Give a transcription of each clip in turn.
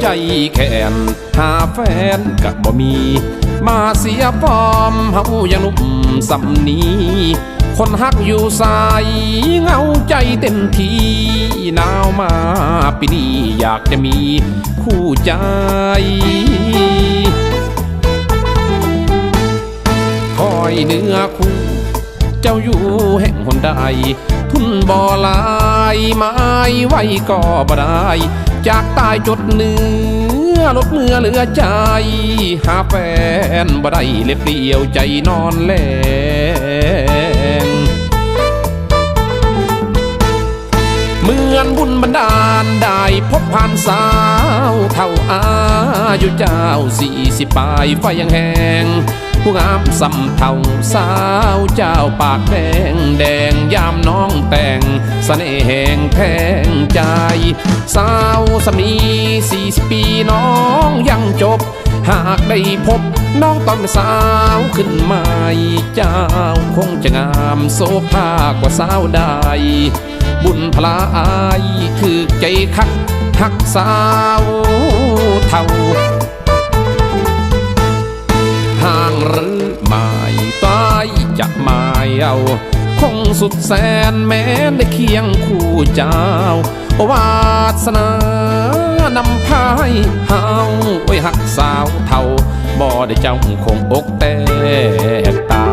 ใจแค้นหาแฟนกะบ่มี มาเสียฟอมเฮายังหนุ่มสำนีคนฮักอยู่สายเงาใจเต็มทีหนาวมาปีนี้อยากจะมีคู่ใจคอยเนื้อคู่ เจ้าอยู่แห่งหนใด ทุนบ่อลายไม้ไว้ก็บ่ได้ จากตายจดเนื้อลดเมื่อเหลือใจ หาแฟนบ่ได้เล็บเดียวใจนอนแลงเหมือนบุญบันดาลได้พบผ่านสาวเท่าอายุเจ้าสี่สิบปลายไฟยังแหง ผู้งามสำเทาสาวเจ้าปากแดงแดงยามน้องแต่งสเสน่ห์แห่งแทงใจ สาวสำนีสี่สิบปีน้องยังจบ หากได้พบน้องตอนเป็นสาวขึ้นใหม่เจ้าคงจะงามโสภากว่าสาวใด บุญพลาอายคือใจคักหักสาวเท่าา คงสุดแสนแม้ได้เคียงคู่เจ้าวาสนานำพายเฮาไว้หักสาวเท่าบ่ได้เจ้าคงอกแตกตา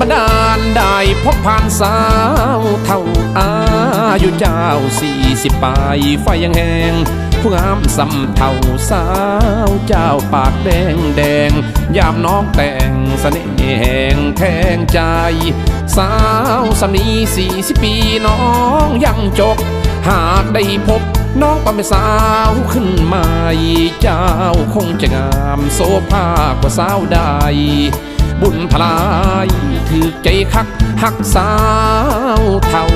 บันดาลได้พบผ่านสาวเท่าอายุเจ้าสี่สิบปลายไฟยังแหงผู้งามสำเท่าสาวเจ้าปากแดงแดง ยามน้องแต่งเสน่ห์แห่งแทงใจ สาวสำนีสี่สิบปีน้องยังจบ หากได้พบน้องก็เป็นสาวขึ้นม่เจ้าคงจะงามโซภากว่าสาวใด บุญพลายถือใจคักหักสาวเท่า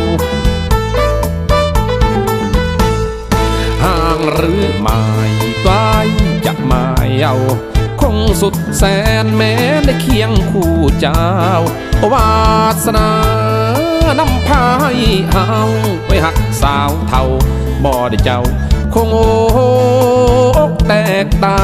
ห่างหรือไม่ไกลจะม่เอาคงสุดแสนแม้ได้เคียงคู่เจ้าวาสนานำพายเฮาไว้หักสาวเท่าบ่ได้เจ้า คงโอกแตกตา